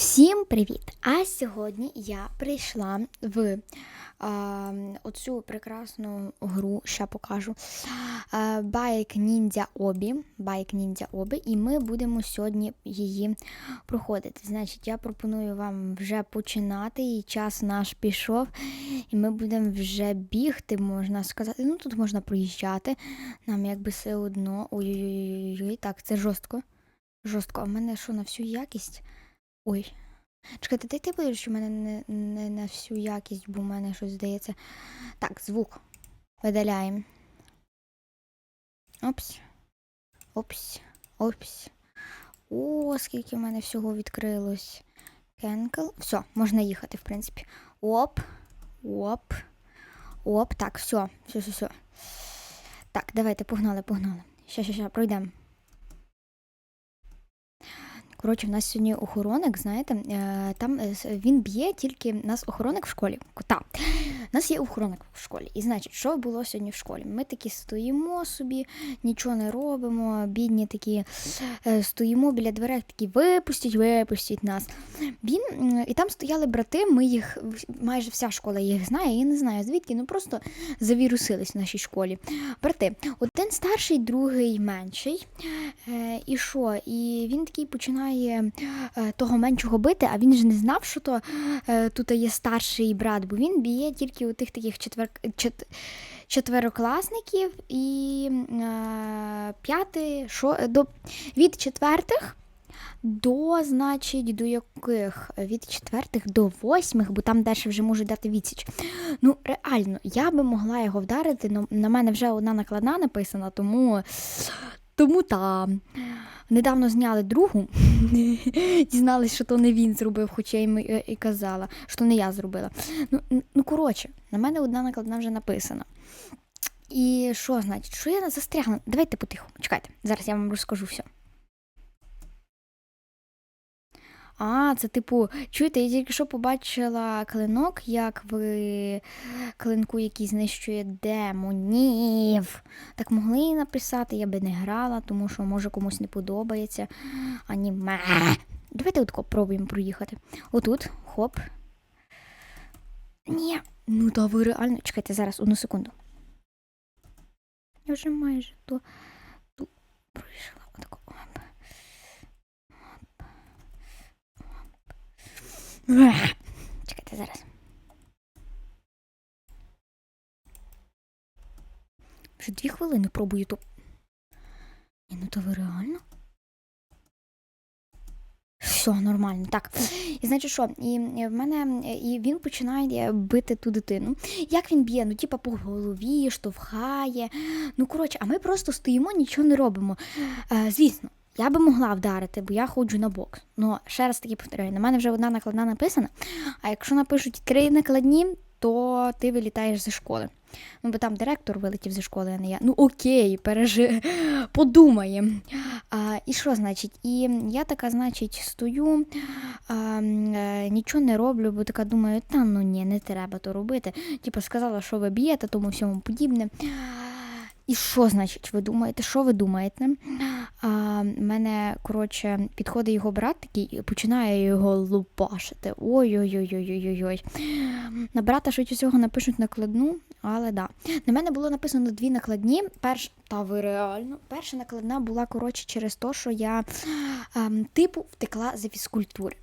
Всім привіт! А сьогодні я прийшла в а, оцю прекрасну гру, ще покажу. Байк Ніндзя Обі. Байк Ніндзя Обі, і ми будемо сьогодні її проходити. Значить, я пропоную вам вже починати, і час наш пішов, і ми будемо вже бігти, можна сказати. Ну, тут можна проїжджати. Нам якби все одно. Ой-ой-ой, так, це жорстко. Жорстко. А в мене що на всю якість? Ой. Чекайте, дай ти будеш, що в мене не, не на всю якість, бо в мене щось здається. Так, звук. Видаляємо. Опс. Опс. Опс. О, скільки в мене всього відкрилось. Кенкл. Все, можна їхати, в принципі. Оп. Оп. Оп. Так, все. Все, все, все. Так, давайте, погнали, погнали. Ща, ща, ща, пройдемо. Коротше, в нас сьогодні охоронник, знаєте, е, там е, він б'є тільки нас охоронник в школі. Кота. У нас є охоронник в школі. І значить, що було сьогодні в школі? Ми такі стоїмо собі, нічого не робимо, бідні такі е, стоїмо біля дверей, такі випустіть, випустіть нас. Він і там стояли брати, ми їх майже вся школа їх знає. Я не знаю звідки, ну просто завірусились в нашій школі. Брати, один старший, другий менший. Е, і що? І він такий починає е, того меншого бити, а він ж не знав, що то тут є старший брат, бо він б'є тільки у тих таких четвер... чет... четверокласників і е, п'яти, що до від четвертих. До, значить, до яких? Від четвертих до восьмих, бо там далі вже можуть дати відсіч. Ну, реально, я би могла його вдарити, але на мене вже одна накладна написана, тому. Тому там. Недавно зняли другу, дізналися, що то не він зробив, хоча я їм і, і казала, що не я зробила. Ну, ну коротше, на мене одна накладна вже написана. І що значить? Що я застрягла? Давайте потихо. Чекайте, зараз я вам розкажу все. А, це типу, чуєте, я тільки що побачила клинок, як в клинку, який знищує демонів. Так могли і написати, я би не грала, тому що може комусь не подобається аніме. Давайте отко пробуємо проїхати. Отут, хоп. Ні, ну та ви реально. Чекайте зараз, одну секунду. Я вже майже то пройшла. Отако. Оп. Оп. Чекайте зараз. Вже дві хвилини пробую то. Ні, ну то ви реально? Все, нормально. Так. І значить що? І е, в мене е, і він починає бити ту дитину. Як він б'є? Ну, типа по голові, штовхає. Ну, коротше, а ми просто стоїмо, нічого не робимо. Е, звісно, я би могла вдарити, бо я ходжу на бокс. Ну, ще раз таки повторяю, на мене вже одна накладна написана. А якщо напишуть три накладні, то ти вилітаєш зі школи. Ну, бо там директор вилетів зі школи, а не я. Ну окей, пережи... подумаємо. А, і що значить? І я така, значить, стою, а, м, е, нічого не роблю, бо така думаю, та ну ні, не треба то робити. Типу сказала, що ви б'єте, тому всьому подібне. І що значить, ви думаєте? Що ви думаєте? А, мене, коротше, підходить його брат такий і починає його лупашити. Ой-ой-ой-ой-ой-ой. На брата швидше всього напишуть накладну, але да. На мене було написано дві накладні. Перш, та ви реально. Перша накладна була коротше через те, що я ем, типу втекла за фізкультури.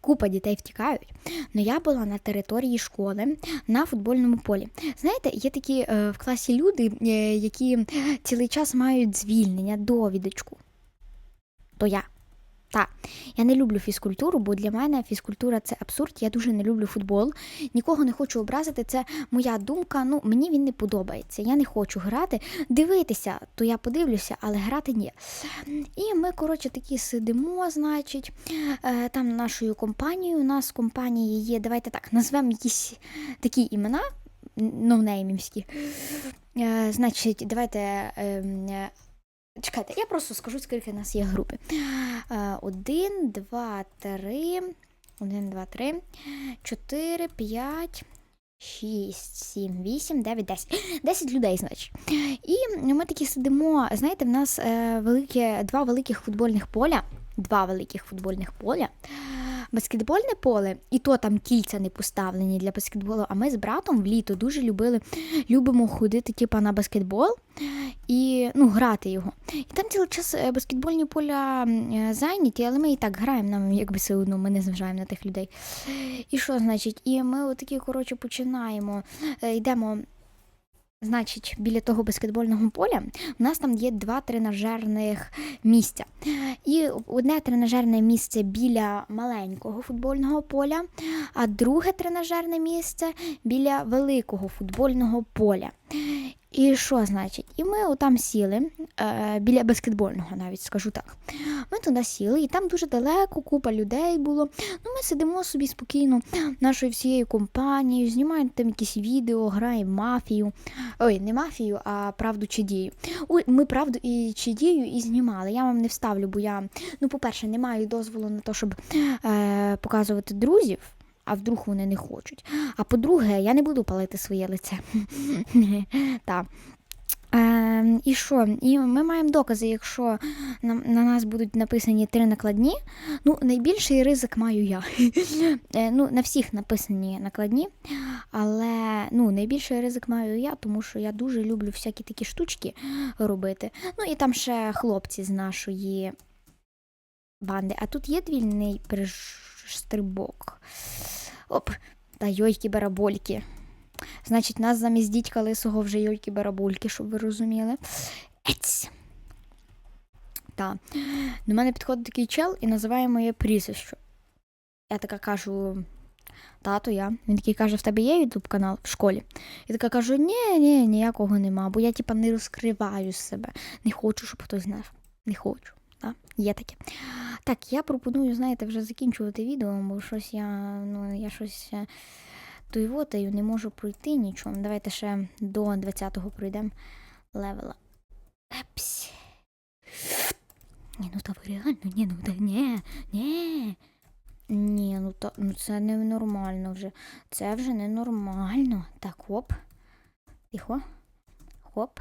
Купа дітей втікають, але я була на території школи на футбольному полі. Знаєте, є такі е, в класі люди, е, які цілий час мають звільнення, довідочку. То я. Так, я не люблю фізкультуру, бо для мене фізкультура це абсурд. Я дуже не люблю футбол. Нікого не хочу образити. Це моя думка. Ну мені він не подобається. Я не хочу грати. Дивитися, то я подивлюся, але грати ні. І ми, коротше, такі сидимо, значить, е, там нашою компанією. У нас компанії є. Давайте так, назвемо якісь такі імена, ноунеймівські. Е, Значить, давайте. Чекайте, я просто скажу, скільки в нас є групи. Е, Один, два, три. Один, два, три, чотири, п'ять, шість, сім, вісім, дев'ять, десять. Десять людей, значить. І ми такі сидимо. Знаєте, в нас е, великі, два великих футбольних поля. два великих футбольних поля. Баскетбольне поле, і то там кільця не поставлені для баскетболу. А ми з братом вліто дуже любили, любимо ходити типа, на баскетбол і ну, грати його. І там цілий час е, баскетбольні поля е, зайняті, але ми і так граємо, нам якби все одно, ми не зважаємо на тих людей. І що значить? І ми отакі, коротше, починаємо, е, йдемо. Значить, біля того баскетбольного поля у нас там є два тренажерних місця. І одне тренажерне місце біля маленького футбольного поля, а друге тренажерне місце біля великого футбольного поля. І що значить? І ми отам сіли е, біля баскетбольного, навіть скажу так. Ми туди сіли, і там дуже далеко купа людей було. Ну, ми сидимо собі спокійно нашою всією компанією, знімаємо там якісь відео, граємо мафію. Ой, не мафію, а правду чи дію. Ой, ми правду і чи дію і знімали. Я вам не вставлю, бо я, ну, по-перше, не маю дозволу на те, щоб е, показувати друзів. А вдруг вони не хочуть. А по-друге, я не буду палити своє лице. Так. Е, і що? І ми маємо докази, якщо на, на нас будуть написані три накладні. Ну, найбільший ризик маю я. Е, ну, на всіх написані накладні, але ну, найбільший ризик маю я, тому що я дуже люблю всякі такі штучки робити. Ну і там ще хлопці з нашої банди. А тут є двільний стрибок. Оп, та йойки барабольки. Значить, нас замість дідька лисого вже йойки барабульки, щоб ви розуміли. Ець. Та. До мене підходить такий чел і називає моє прізвище. Я така кажу. Тато, я. Він такий каже, в тебе є ютуб канал в школі? Я така кажу, ні, ні, ніякого нема, бо я типа не розкриваю себе. Не хочу, щоб хтось знав. Не хочу. Да? Є таке. Так, я пропоную, знаєте, вже закінчувати відео, бо щось я, ну, я щось е, туйвотаю, не можу пройти нічого. Давайте ще до 20-го пройдемо левела. Епс. Ні, ну та ви реально, ні, ну та ні, ні. Ні, ну та ну це не нормально вже. Це вже не нормально. Так, хоп. Тихо. Хоп.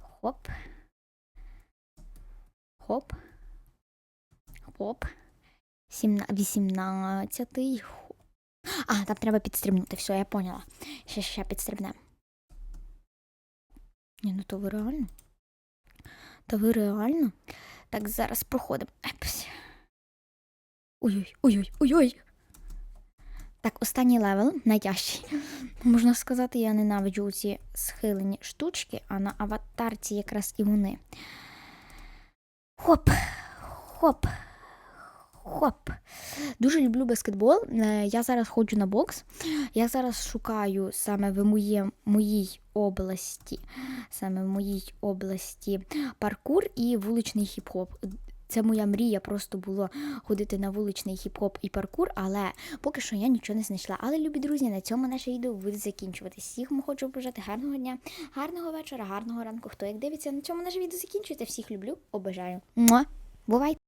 Хоп. Хоп. Хоп. 18. А, там треба підстрибнути. Все, я поняла. Ще ще підстрибнемо. Ні, ну то ви реально? Та ви реально? Так, зараз проходимо. Епс. Ой-ой, ой-ой, ой-ой. Так, останній левел, найтяжчий. Можна сказати, я ненавиджу ці схилені штучки, а на аватарці якраз і вони. Хоп, хоп, хоп. Дуже люблю баскетбол. Е, Я зараз ходжу на бокс. Я зараз шукаю саме в моє, моїй області, саме в моїй області паркур і вуличний хіп-хоп. Це моя мрія просто було ходити на вуличний хіп-хоп і паркур, але поки що я нічого не знайшла. Але, любі друзі, на цьому наше відео буде закінчуватись. Всіх вам хочу побажати гарного дня, гарного вечора, гарного ранку. Хто як дивиться, на цьому наше відео закінчується. Всіх люблю, обожаю. Муа! Бувайте!